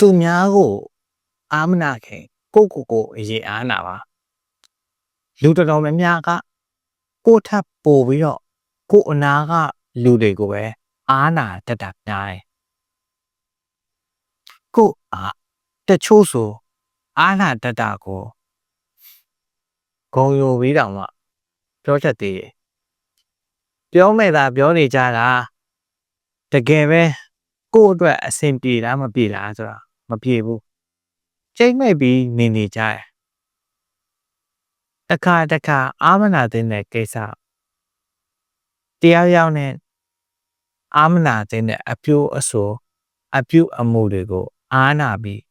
သူများကိုအာမနာခင်ကိုယ့်ကိုယ်ကိုအရေးအားနာပါလူတော်တော်များများကကိုယ့်ထပ်ပို့ပြီးတော့ကိုယ့်အနာကလူတွေကိုပဲအားနာတတ်တာများတယ်ကိုယ့်အားတချို့ဆိုအားနာတတ်တာကိုဂုံယိုပြီးတောင်မှပြောတတ်သေးတယ်ပြောမဲ့သာပြောနေကြတာတကယ်ပဲကိုယ့်အတွက်အဆင်ပြေလားမပြေလားဆိုတာ မပြေဘူးချိန်မဲ့ပြီးနေနေကြတယ်တစ်ခါတစ်ခါအာမနာတဲ့ကိစ္စတရားရောက်နဲ့အာမနာတဲ့အပြိုးအဆိုးအပြုအမူတွေကို အားနာပြီး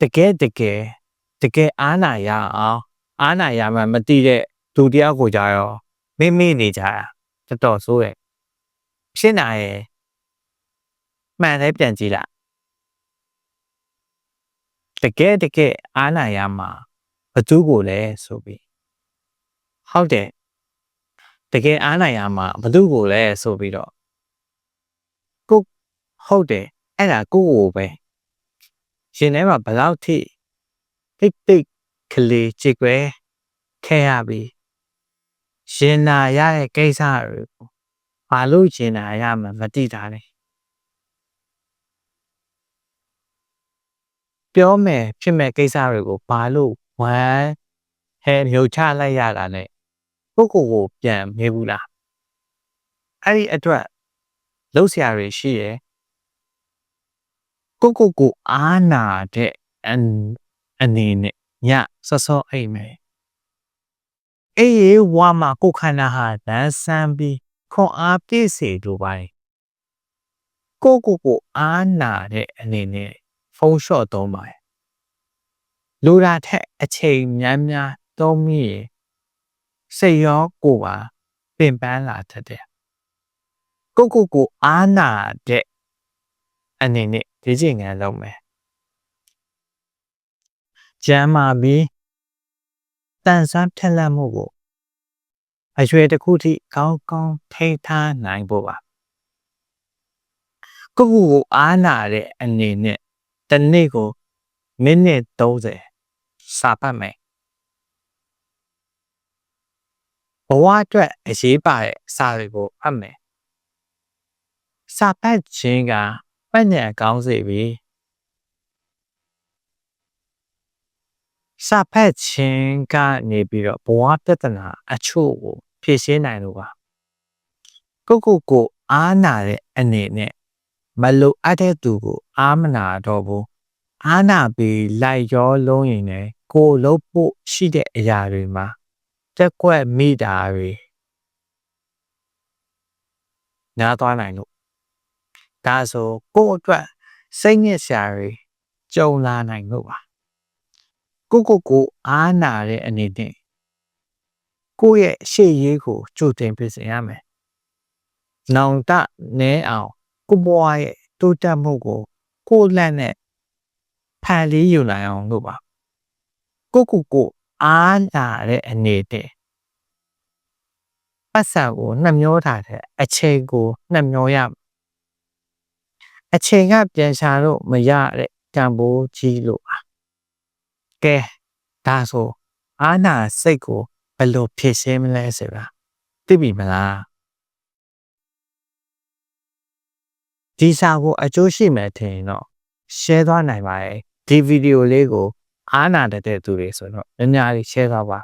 တကယ်တကယ်တကယ်အားနာရအောင်အားနာရမှမတိတဲ့ဒုတိယကိုကြရောမိမိနေကြတာတော်တော်ဆိုးရဲ့ဖြစ်နိုင်ရဲ့မှန်တယ်ပြန်ကြည့်လိုက် တကယ်တကယ်အားနာရမှာဘသူကိုလဲဆိုပြီးဟုတ်တယ်တကယ်အားနာရမှာဘသူကိုလဲဆိုပြီးတော့ကိုဟုတ်တယ်အဲ့ဒါကိုကိုပဲရှင်ထဲမှာဘယ်လောက်ထိတိတ်တိတ်ကလေးကြည့်ွယ်ခဲရပြီရှင်နာရတဲ့ကိစ္စတွေကိုဘာလို့ရှင်နာရမှာမတိတာလဲ ပြောမယ်ဖြစ်မဲ့ကိစ္စတွေကိုဘာလို့ဝမ်းဟဲမြုပ်ချလိုက်ရတာလဲကိုကိုကိုပြန်မေးဘူးလားအဲ့ဒီအတွက်လှုပ်ရှားတွေရှိရယ်ကိုကိုကိုအားနာတဲ့အန်အနေနဲ့ညဆော့ဆော့အိမ်မယ်အေးရေဝါမှာကိုခန္ဓာဟာတန်းဆန်းပြီးခွန်အားပြည့်စေလိုပါတယ်ကိုကိုကိုအားနာတဲ့အနေနဲ့ ဖုံးလျှော့သုံးပါတယ်လိုတာထက်အချိန်များများသုံးမိရင်စိတ်ရောကိုယ်ပါပင်ပန်းလာတတ်တယ်ကိုကိုကိုအားနာတဲ့အနေနဲ့ဒီချိန်ငံလုံးမယ်ကျမ်းမာပြီးတန်ဆွမ်းထက်လက်မှုကိုအရွယ်တစ်ခုထိကောင်းကောင်းထိန်းထားနိုင်ဖို့ပါကိုကိုကိုအားနာတဲ့အနေနဲ့ တနေ့ကိုမိနစ်30စာပတ်မယ်ဘဝအတွက်အရေးပါတဲ့စာတွေကိုဖတ်မယ်စာပတ်ခြင်းကပတ်ညံကောင်းစေပြီစာဖတ်ခြင်းကနေပြီးတော့ဘဝပြဿနာအချို့ကိုဖြေရှင်းနိုင်လို့ပါကိုကိုကိုအားနာတဲ့အနေနဲ့ မလိုအပ်တဲ့သူကိုအားမနာတော့ဘူးအားနာပြီးလိုက်ရောလုံးရင်လည်းကိုလုံးဖို့ရှိတဲ့အရာတွေမှာတက်ကွက်မိတာတွေနားသွားနိုင်လို့ဒါဆိုကိုယ့်အတွက်စိတ်ညစ်စရာတွေကြုံလာနိုင်လို့ပါကိုကိုကိုအားနာတဲ့အနေနဲ့ကိုယ့်ရဲ့ရှေ့ရေးကိုကြိုတင်ပြင်ဆင်ရမယ်။နောင်တနဲအောင် ကိုဘွားရဲ့တိုးတက်မှုကိုကိုလက်နဲ့ဖန်လေးယူနိုင်အောင်လို့ပါကိုကိုကိုအားလာတဲ့အနေနဲ့ပတ်စံကိုနှမျောထားတဲ့အချိန်ကိုနှမျောရအချိန်ကပြန်ရှာလို့မရတဲ့တံပိုးကြီးလို့ပါကဲဒါဆိုအာနာစိတ်ကိုဘယ်လိုဖြည့်ရှင်းမလဲဆိုတာသိပြီမလား ဒီစာကိုအကျိုးရှိမယ်ထင်ရင်တော့ share သွားနိုင်ပါတယ်ဒီဗီဒီယိုလေးကိုအားနာတတ်တဲ့သူတွေဆိုတော့ညညလေး share သွားပါ